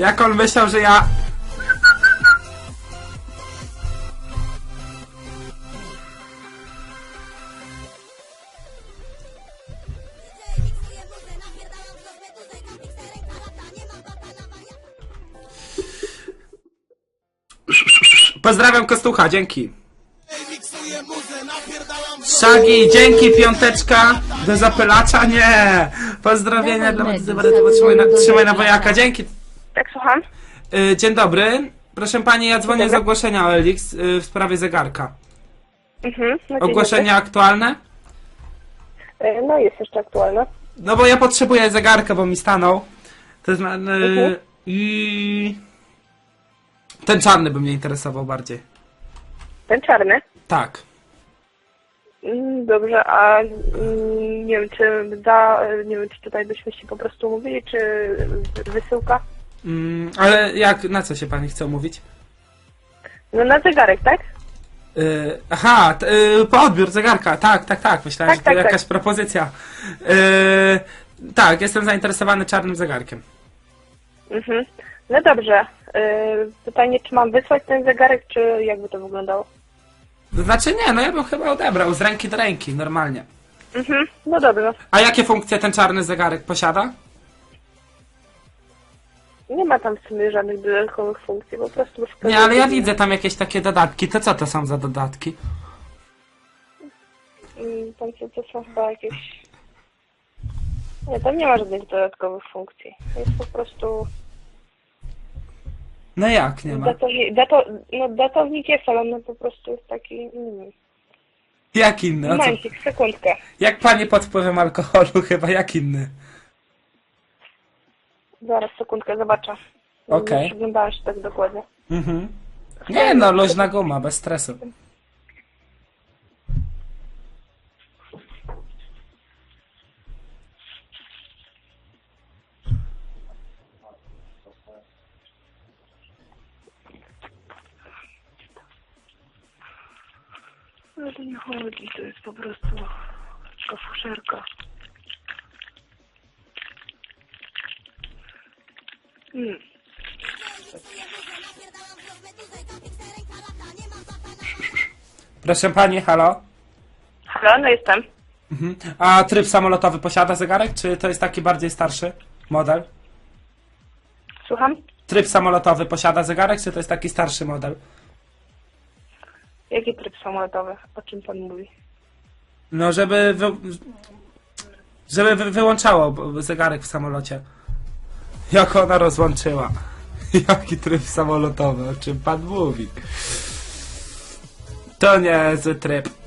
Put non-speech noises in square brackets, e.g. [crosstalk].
Jak on myślał, że ja... Pozdrawiam Kostucha, dzięki. Szagi, dzięki, piąteczka. Do zapylacza? Nie. Pozdrowienia dla trzymaj na wojaka, dzięki. Tak, słucham? Y, Dzień dobry. Proszę pani, ja dzwonię z ogłoszenia OLX y, w sprawie zegarka. Mhm. No, dzień Ogłoszenia aktualne? dobry. E, No, jest jeszcze aktualne. No bo ja potrzebuję zegarka, bo mi stanął. To jest, y, Mhm. i ten czarny by mnie interesował bardziej. Ten czarny. Tak. Mm, Dobrze, a mm, nie wiem, czy da, nie wiem, czy tutaj byśmy się po prostu umówili, czy wysyłka? Mm, ale jak, na co się pani chce mówić? No na zegarek, tak? Y, aha, t, y, po odbiór zegarka, tak, tak, tak. Myślałem, Tak, że to tak, tak. jakaś propozycja. Y, tak, jestem zainteresowany czarnym zegarkiem. Mhm. No dobrze. E, Pytanie, czy mam wysłać ten zegarek, czy jakby to wyglądało? To znaczy nie, no ja bym chyba odebrał z ręki do ręki, normalnie. Mhm. No dobrze. A jakie funkcje ten czarny zegarek posiada? Nie ma tam w sumie żadnych dodatkowych funkcji, po prostu... Nie, ale ja widzę tam jakieś takie dodatki. To co to są za dodatki? Mm, Tam to, to są chyba jakieś... Nie, tam nie ma żadnych dodatkowych funkcji. To jest po prostu... No jak nie ma? Datownik, dato, no, datownik jest, ale on po prostu jest taki... Wiem. Jak inny? O co? Momencik, sekundkę. Jak panie pod wpływem alkoholu [laughs] chyba, jak inny? Zaraz, sekundkę, zobaczę. Okej. Nie przyglądałam się tak dokładnie. Mhm. Nie no, luźna guma, bez stresu. Ale to nie chodzi, to jest po prostu taka Proszę pani, halo? Halo, no jestem. Mhm. A tryb samolotowy posiada zegarek, czy to jest taki bardziej starszy model? Słucham? Tryb samolotowy posiada zegarek, czy to jest taki starszy model? Jaki tryb samolotowy? O czym pan mówi? No, żeby wy... żeby wy wyłączało zegarek w samolocie. Jak ona rozłączyła. [laughs] Jaki tryb samolotowy, o czym pan mówi? To nie zły tryb.